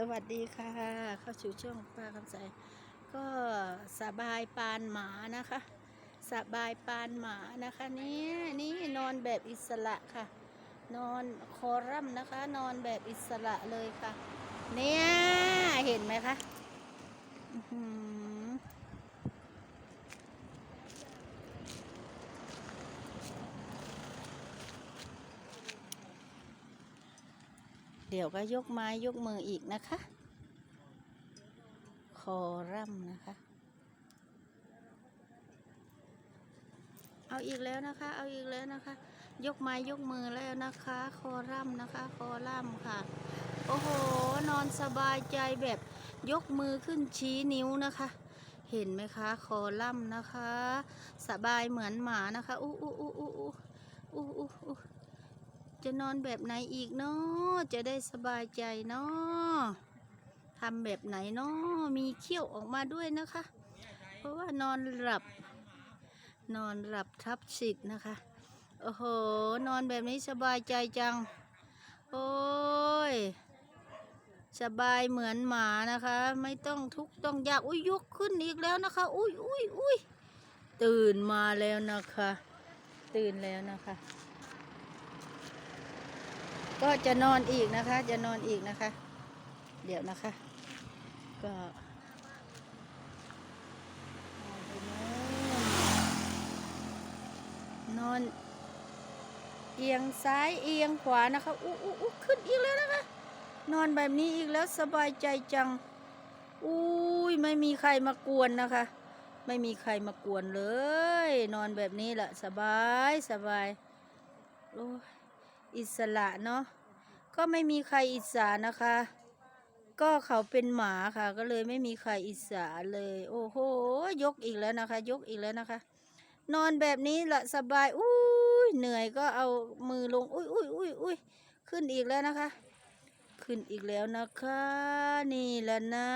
สวัสดีค่ะ เข้าสู่ช่องป้าคำใส ก็สบายปานหมานะคะ สบายปานหมานะคะเนี่ยนี่นอนแบบอิสระค่ะ นอนคอรัมน์นะคะ นอนแบบอิสระเลยค่ะ เนี่ย เห็นไหมคะ เดี๋ยวก็ยกไม้ยกมืออีกนะคะ คอรัมนะคะ เอาอีกแล้วนะคะ เอาอีกแล้วนะคะ ยกไม้ยกมือแล้วนะคะ คอรัมนะคะ คอรัมค่ะ โอ้โห นอนสบายใจแบบยกมือขึ้นชี้นิ้วนะคะ เห็นไหมคะ คอลัมนะคะ สบายเหมือนหมานะคะ อู้อู้อู้อู้อู้อู้อู้ จะนอนแบบไหนอีกเนาะจะได้สบายใจเนาะทำแบบไหนเนาะมีเขี้ยวออกมาด้วยนะคะ เพราะว่านอนหลับ นอนหลับทับสิทธิ์นะคะ โอ้โห นอนแบบนี้สบายใจจัง โอ้ย สบายเหมือนหมานะคะ ไม่ต้องทุกข์ต้องยาก อุ้ยยกขึ้นอีกแล้วนะคะ อุ้ยอุ้ยอุ้ยตื่นมาแล้วนะคะ ตื่นแล้วนะคะ ก็จะนอนอีกนะคะ จะนอนอีกนะคะ เดี๋ยวนะคะ ก็นอน เอียงซ้ายเอียงขวานะคะอู้อู้อู้ขึ้นอีกแล้วนะคะ นอนแบบนี้อีกแล้วสบายใจจังอุ้ยไม่มีใครมากวนนะคะ ไม่มีใครมากวนเลย นอนแบบนี้แหละสบายสบายโอ้ย อิสระเนาะก็ไม่มีใครอิสระนะคะ ก็เขาเป็นหมาค่ะ ก็เลยไม่มีใครอิสระเลย โอ้โห ยกอีกแล้วนะคะ ยกอีกแล้วนะคะ นอนแบบนี้แหละสบายอุ้ยเหนื่อยก็เอามือลงอุ้ยอุ้ยอุ้ยอุ้ยขึ้นอีกแล้วนะคะ ขึ้นอีกแล้วนะคะ นี่แหละนะ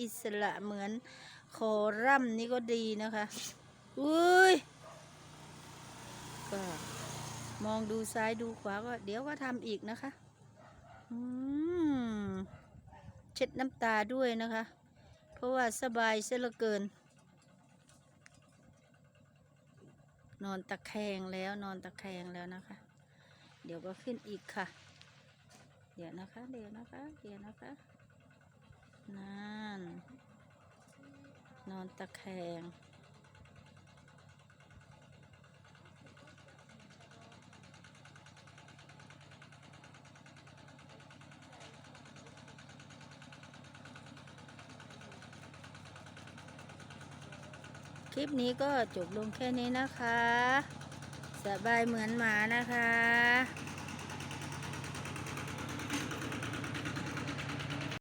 อิสระเหมือนคอรัมน์นี่ก็ดีนะคะอุ้ยก็ มองดูซ้ายดูขวาก็เดี๋ยวก็ทำอีกนะคะอืมเช็ดน้ำตาด้วยนะคะ เพราะว่าสบายเสียเหลือเกิน นอนตะแคงแล้วนอนตะแคงแล้วนะคะ เดี๋ยวก็ขึ้นอีกค่ะ เดี๋ยวนะคะ เดี๋ยวนะคะ เดี๋ยวนะคะนั่นนอนตะแคง ค ลิปนี้ก็จบลงแค่นี้นะคะ สบายเหมือนหมานะคะ